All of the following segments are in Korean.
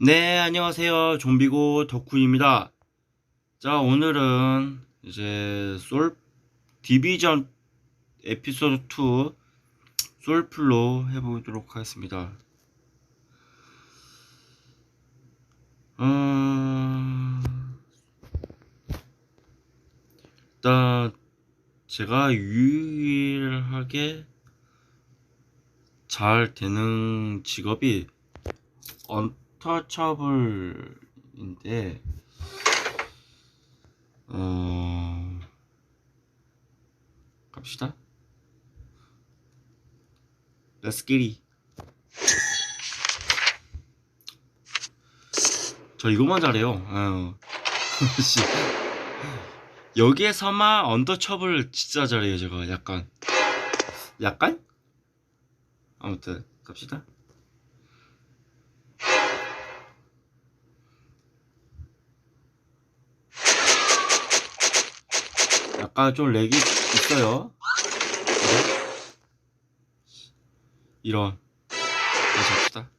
네, 안녕하세요. 좀비고 덕후입니다. 자, 오늘은 이제 솔 디비전 에피소드 2 솔플로 해보도록 하겠습니다. 음... 일단 제가 유일하게 잘 되는 직업이 언 터처블인데 어 갑시다. It. 저 이거만 잘해요. 어. 씨. 여기에서만 언더처블 진짜 잘해요. 제가 약간 약간 아무튼 갑시다. 약간 좀 렉이 있어요. 이런. 다시 합시다.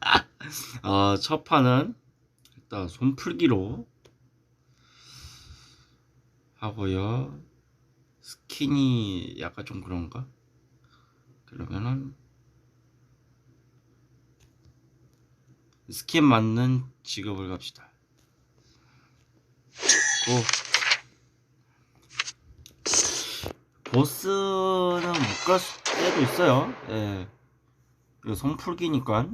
아, 첫 판은 일단 손풀기로 하고요. 스킨이 약간 좀 그런가? 그러면은 스킨 맞는 직업을 갑시다. 고. 보스는 못 갈 때도 있어요. 예. 이거 손풀기니까.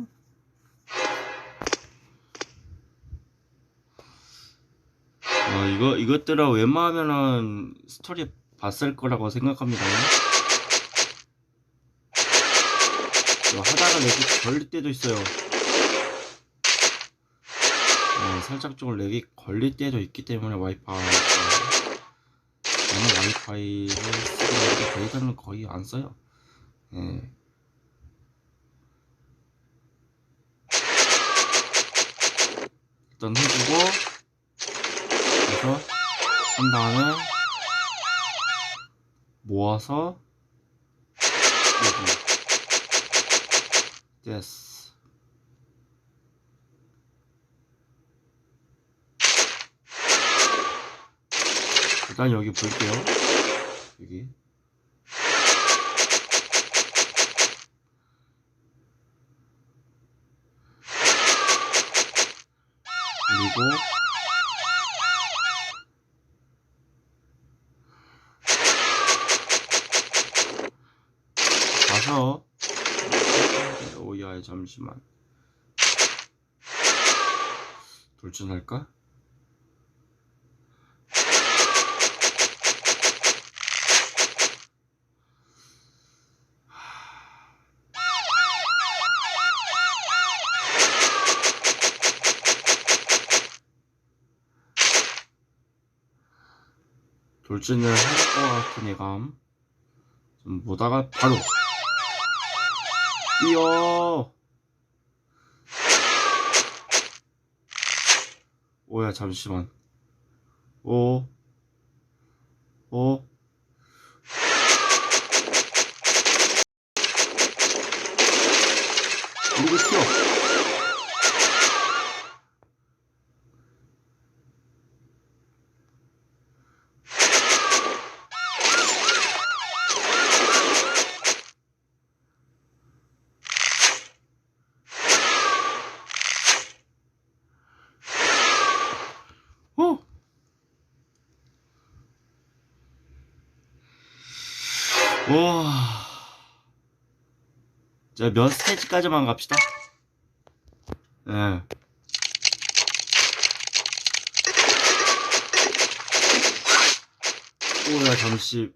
어, 이거, 이것들은 웬만하면은 스토리 봤을 거라고 생각합니다. 하다가 렉이 걸릴 때도 있어요. 어, 살짝 좀 렉이 걸릴 때도 있기 때문에 와이파이. 저는 와이파이 있는데 데이터는 거의 안 써요. 예. 일단 해주고 그래서 한 다음에 모아서 여기 됐어. 일단 여기 볼게요. 여기. 그리고 가서 오야 잠시만 돌진할까? 돌진을 할 것 같은 예감. 좀 보다가 바로. 뛰어. 오야 잠시만. 오. 오. 그리고 튀어 오! 와. 자, 몇 스테이지까지만 갑시다. 예. 오야, 잠시만.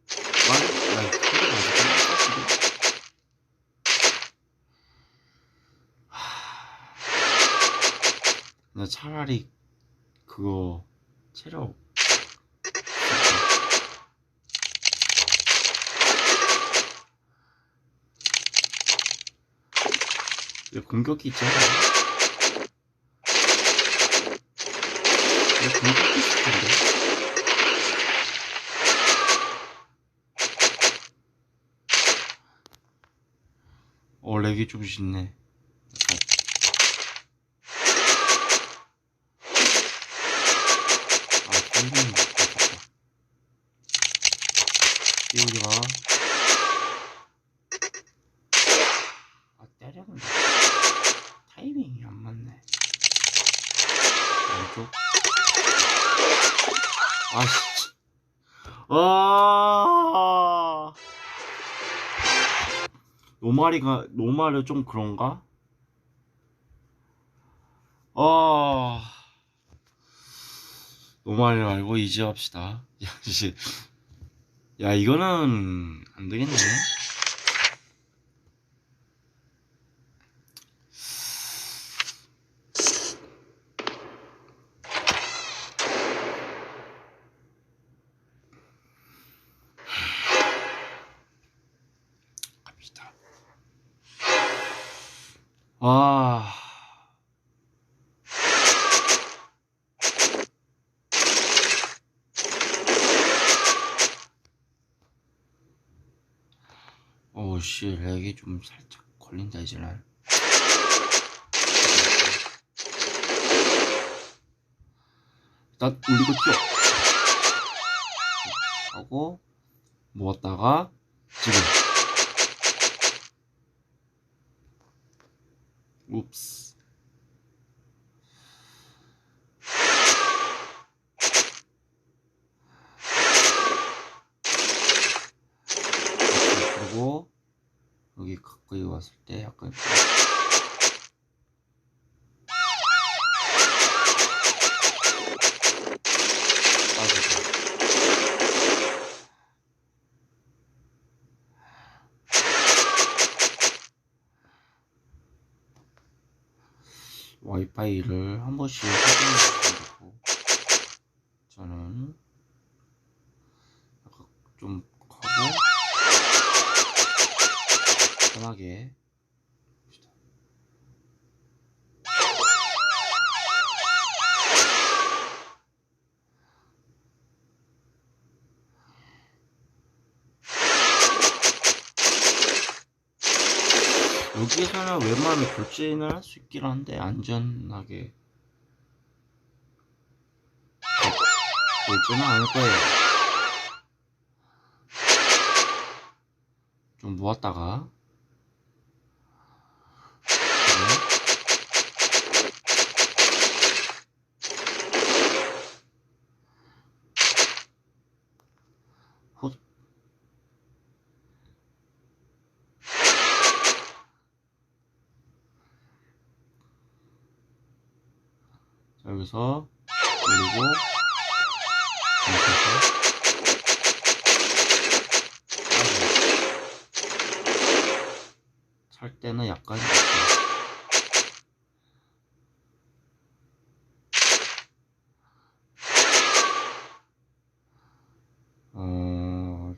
맞아. 나 차라리 그거 체력 공격기 있잖아 왜 공격기 있을 텐데. 어 렉이 좀 있네 아씨. 아. 노말이가 노말은 좀 그런가? 아. 노말 말고 이제 합시다. 야 이제 야 이거는 안 되겠네 갑시다 아 렉이 좀 살짝 걸린다 이제는 일단 올리고 튀어. 하고 모았다가 지금 웁스 그리고 여기 왔을 때 약간 와이파이를 한 번씩 확인해 주시면 좋고 저는 약간 좀 봅시다. 여기에서는 웬만하면 돌진을 할 수 있긴 한데 안전하게 돌진은 않을 거예요. 좀 모았다가 헛 자, 여기서 그리고 찰 때는 약간 이렇게 어...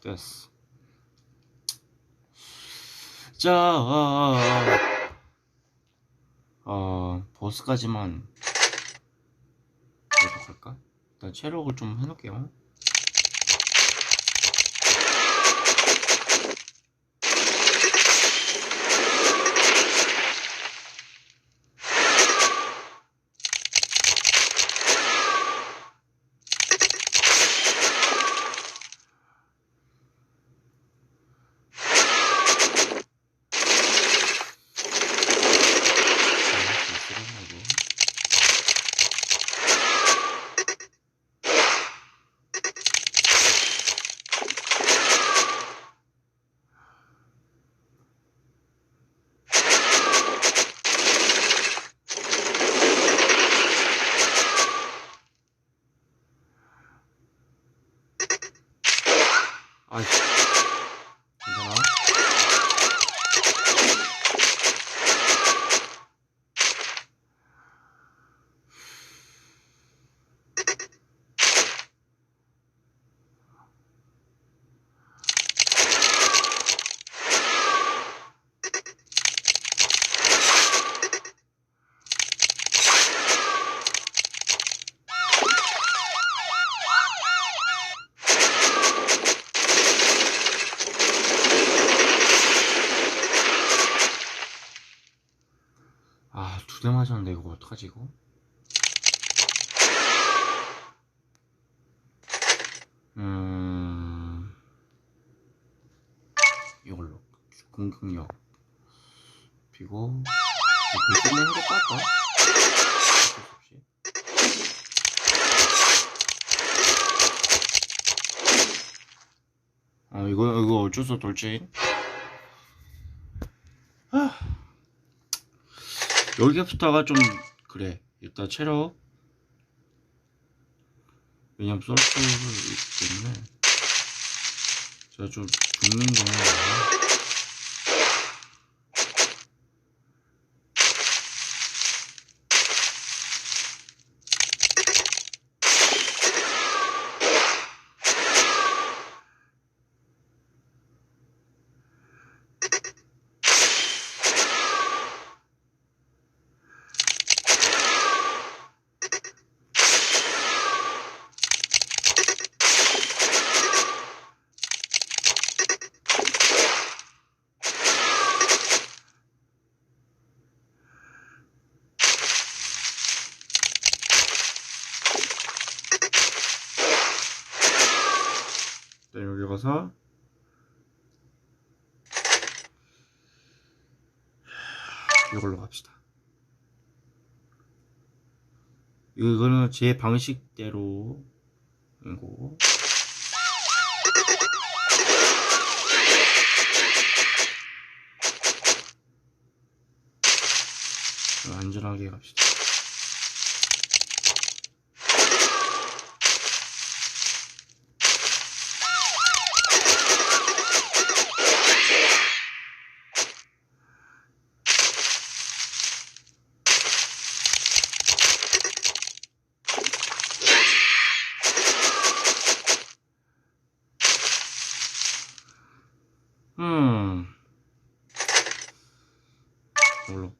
됐어. 아, 어, 보스까지만 계속 할까? 일단 체력을 좀 해놓을게요. 이거? 음. 이걸로 공격력 비고 돌진을 해도 깎아? 아 이거 이거 어쩔 수 돌진 아. 여기 부터가 좀 그래 일단 체력. 왜냐면 있기 때문에. 제가 좀 죽는 경우가 많아요 네, 여기 가서 이걸로 갑시다. 이거는 제 방식대로 이거 안전하게 갑시다. 음. 이걸로.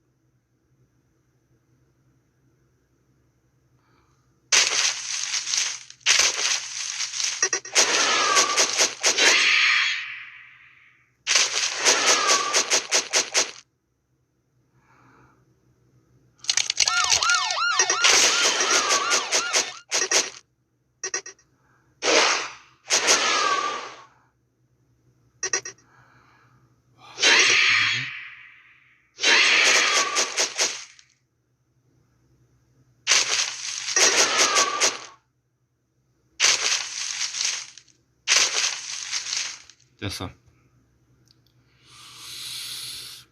됐어.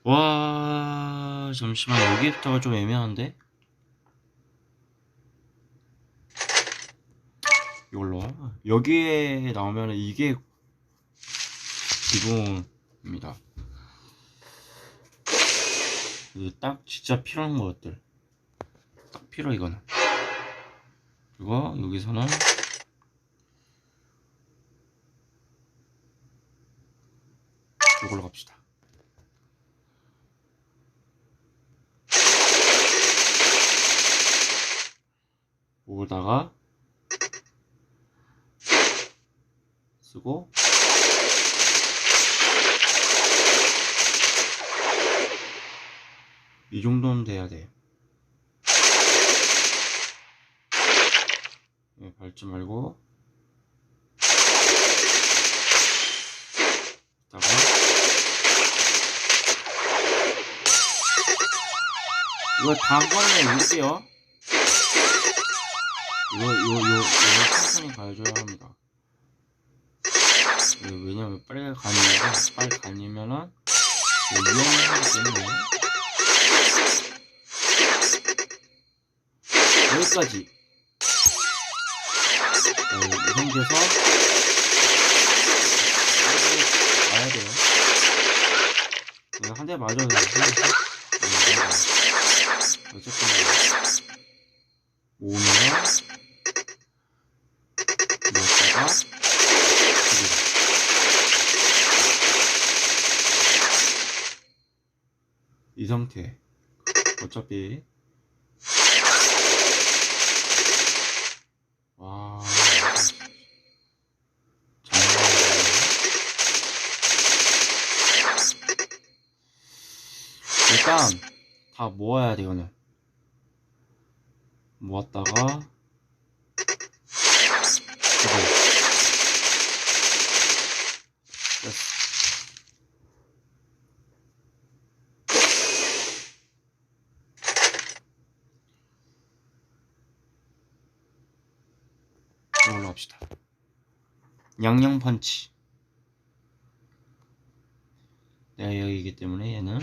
와, 잠시만, 여기부터가 좀 애매한데? 이걸로. 여기에 나오면 이게 기본입니다. 딱 진짜 필요한 것들. 딱 필요, 이거는. 그리고 여기서는 이걸로 갑시다. 오다가 쓰고 이 정도는 돼야 돼. 네, 밟지 말고 다가 이거 다음 번에 올게요. 이거 이거 이거 천천히 가줘야 합니다. 이거 왜냐면 빨리 가니면 빨리 가니면은 위험하기 때문에 여기까지 어, 이 상태에서 가야 돼요. 한 대 맞아도 돼요. 어쨌든 오면 이었다가 이 상태 어차피 와 일단 다 모아야 돼 이거는 모았다가 이거 됐어. 이걸로 합시다 양양 펀치. 내가 여기이기 때문에 얘는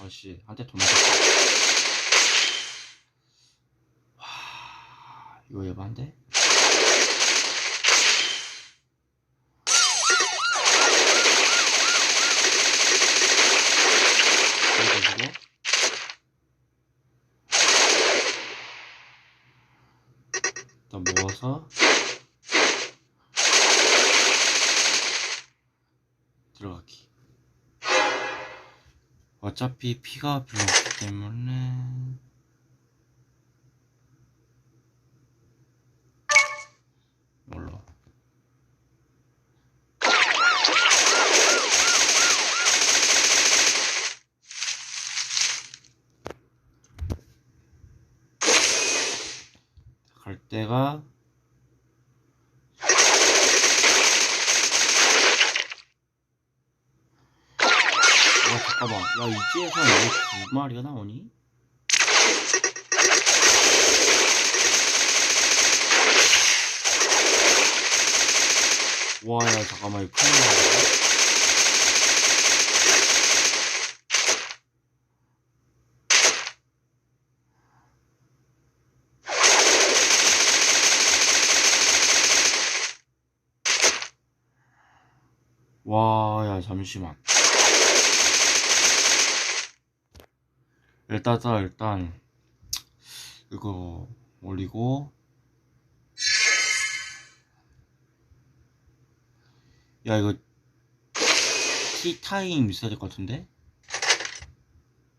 아씨 한테 돈 맞았다. 와 이거 예반데 일단 모아서 들어가기. 어차피 피가 별로 없기 때문에. 이걸로? 갈 때가 와 잠깐만 야 이제서 왜두 마리가 나오니? 와야 잠깐만 이거 큰일 나네 와, 야, 잠시만. 일단, 일단, 이거 올리고. 야, 이거, 티타임 있어야 될 것 같은데?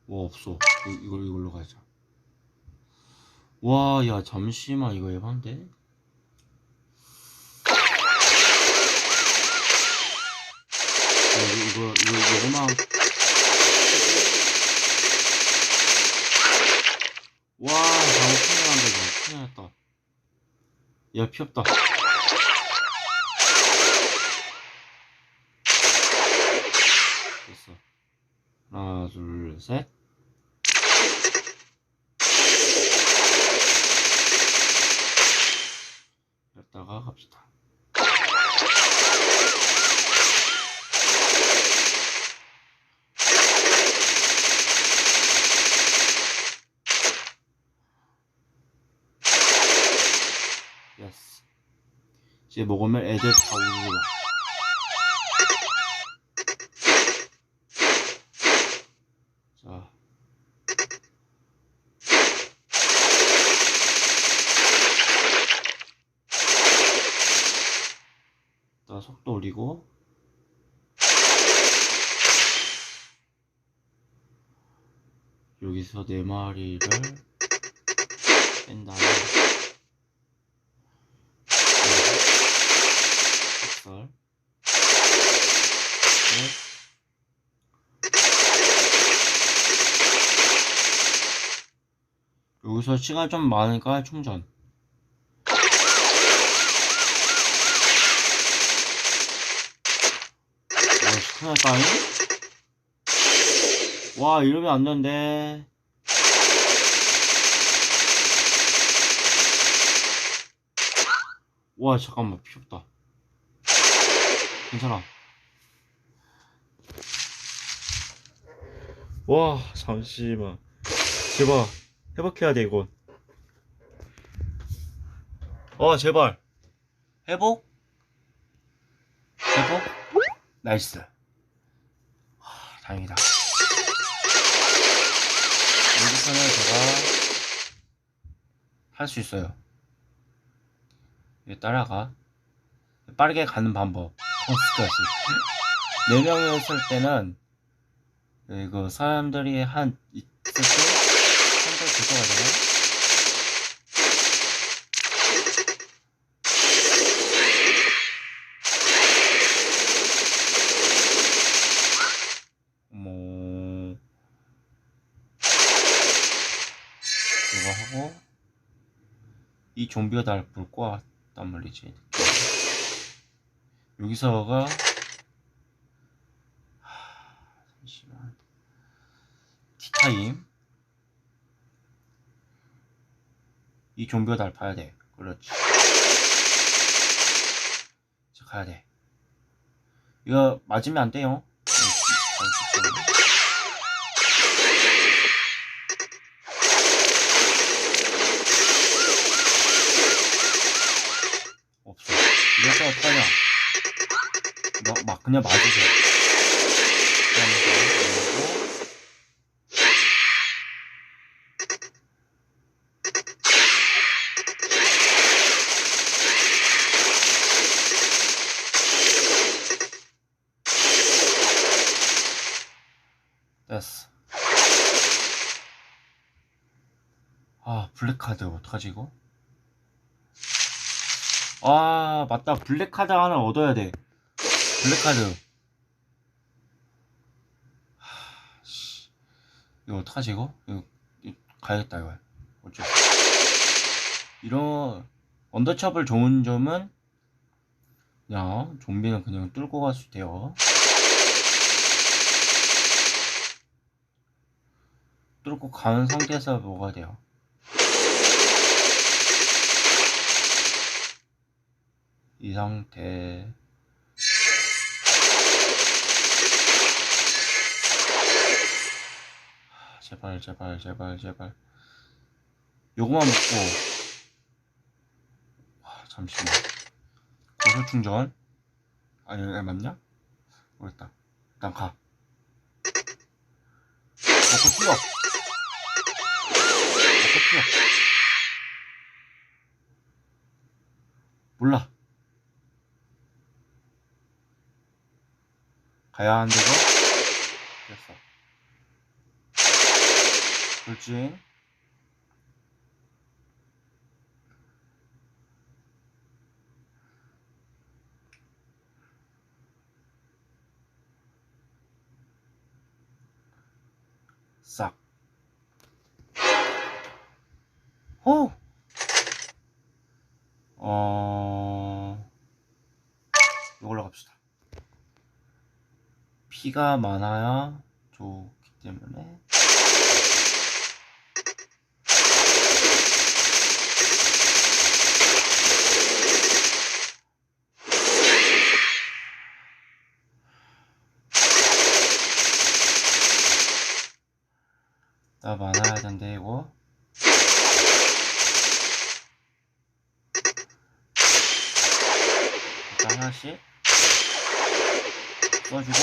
와, 없어. 이- 이걸, 이걸로 가자. 와, 야, 잠시만, 이거 에반데? 야, 이거, 이거, 이거, 이거 와, 잘못 큰일 난다, 이거. 큰일 났다. 야, 피 없다. 됐어. 하나, 둘, 셋. 여기다가 갑시다. 예스. 이제 먹으면 애들 다 울고 와. 자. 자, 속도 올리고. 여기서 네 마리를 뺀 다음에 살 여기서 시간 좀 많으니까 충전. 와 큰일 났다잉 와 이러면 안 되는데. 와 잠깐만 없다 괜찮아. 와, 잠시만. 제발, 회복해야 돼, 이건. 어, 제발. 회복? 회복? 나이스. 하, 다행이다. 여기서는 제가 할 수 있어요. 따라가. 빠르게 가는 방법. 버스까지. 4명이었을 때는 이거 사람들이 한 있을 때 한달 들어가잖아요. 뭐 이 좀비가 날 불 것 같단 말이지. 여기서가 하, 잠시만. 티타임. 이 좀비가 날 봐야 돼. 그렇지. 자 가야 돼. 이거 맞으면 안 돼요 그냥 맞으세요. 됐어. 아, 블랙카드 어떡하지 이거? 아 맞다 블랙카드 하나 얻어야 돼 블랙카드. 하, 씨. 이거 어떡하지 이거? 이거, 이거 가야겠다 이거. 어쩌 이런 언더처블 좋은 점은 그냥 좀비는 그냥 뚫고 갈수 돼요. 뚫고 가는 상태에서 먹어야 돼요? 이 상태 제발 제발 제발 제발. 요거만 먹고. 하, 잠시만. 고속 충전? 아니 에 맞냐? 모르겠다. 일단 가. 먹고 뛰어 먹고 뛰어 몰라. 가야 데가 됐어. 돌진. 싹. 호! 어, 이걸로 갑시다. 피가 많아야 좋기 때문에 나 많아야 된대 이거 일단 하나씩 써주고.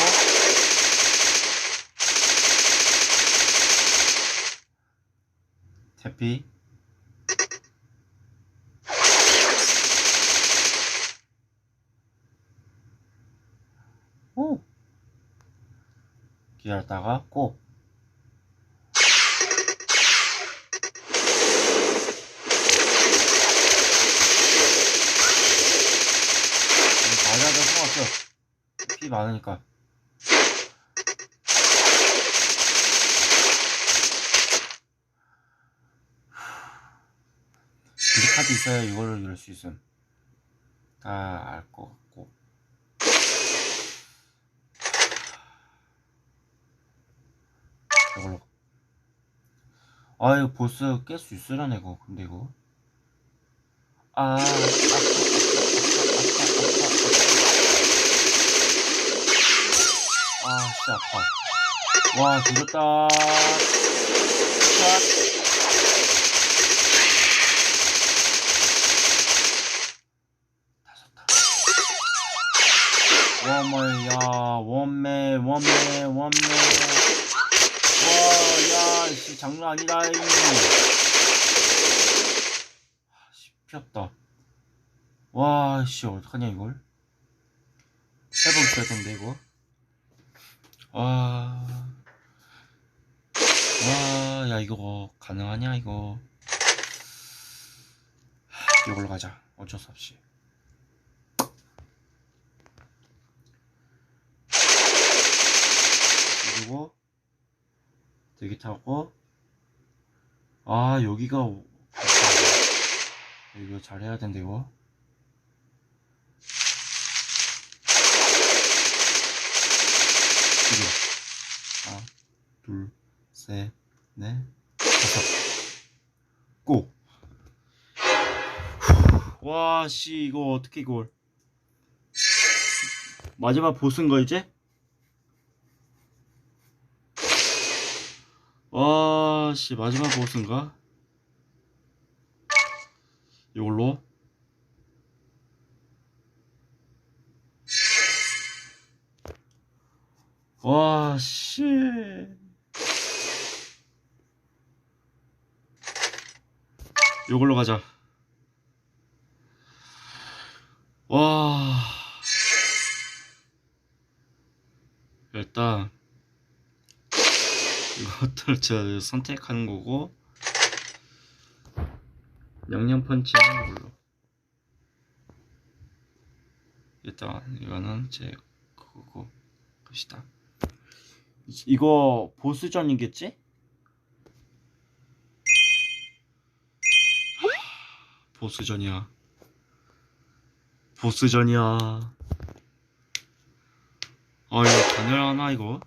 대피. 오! 기다렸다가 꼭 맞아도 피 많으니까. 블랙카드 있어야 이걸로 이럴 수 있음. 다 알 것 같고. 이걸로. 아 이거 보스 깰 수 있으려나 이거? 근데 이거? 아, 아, 아, 진짜 아파. 와, 조졌다. 원매, 야, 원매, 원매, 원매. 와, 야, 씨, 장난 아니다, 이. 아, 씨, 피었다. 와, 씨, 어떡하냐, 이걸. 있어야 된대, 이거. 와. 와, 야, 이거 가능하냐, 이거. 하, 이걸로 가자. 어쩔 수 없이. 그리고, 되게 타고, 아 여기가 오- 이거 잘 해야 된대 이거 이거 하나 둘셋넷 다섯 고! 와씨 이거 어떻게 이걸 마지막 보스인가 이제? 와씨 마지막 보스인가? 이걸로 와씨. 이걸로 가자. 와. 일단 이것들 제가 선택하는 거고 양념 펀치는 이걸로. 일단 이거는 제 그거고 것이다 이- 이거 보스전이겠지? 보스전이야. 보스전이야. 아 이거 가능하나 이거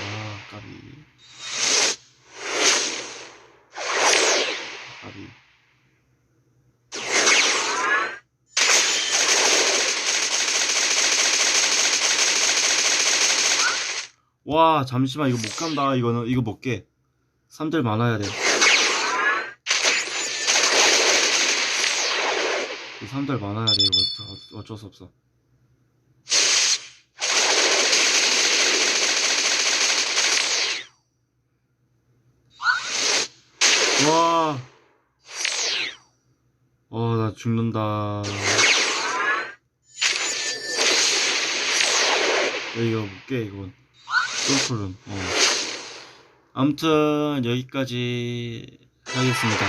아 까비 까비 와 잠시만 이거 못 간다 이거는 이거 못깨 사람들 많아야 돼이 사람들 많아야 돼 이거 어쩔 수 없어 와. 어, 나 죽는다. 야, 이거 못 깨, 이건. 똥풀은, 어. 아무튼, 여기까지 하겠습니다.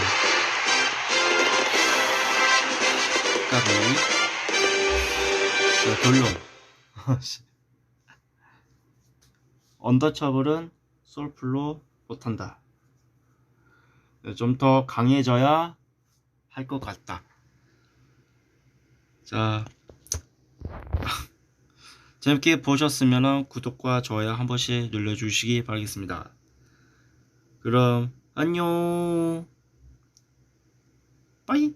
까비. 자. 씨. 언더처블은 솔플로 못한다. 좀 더 강해져야 할 것 같다. 자, 재밌게 보셨으면 구독과 좋아요 한 번씩 눌러주시기 바라겠습니다. 그럼 안녕. 빠이.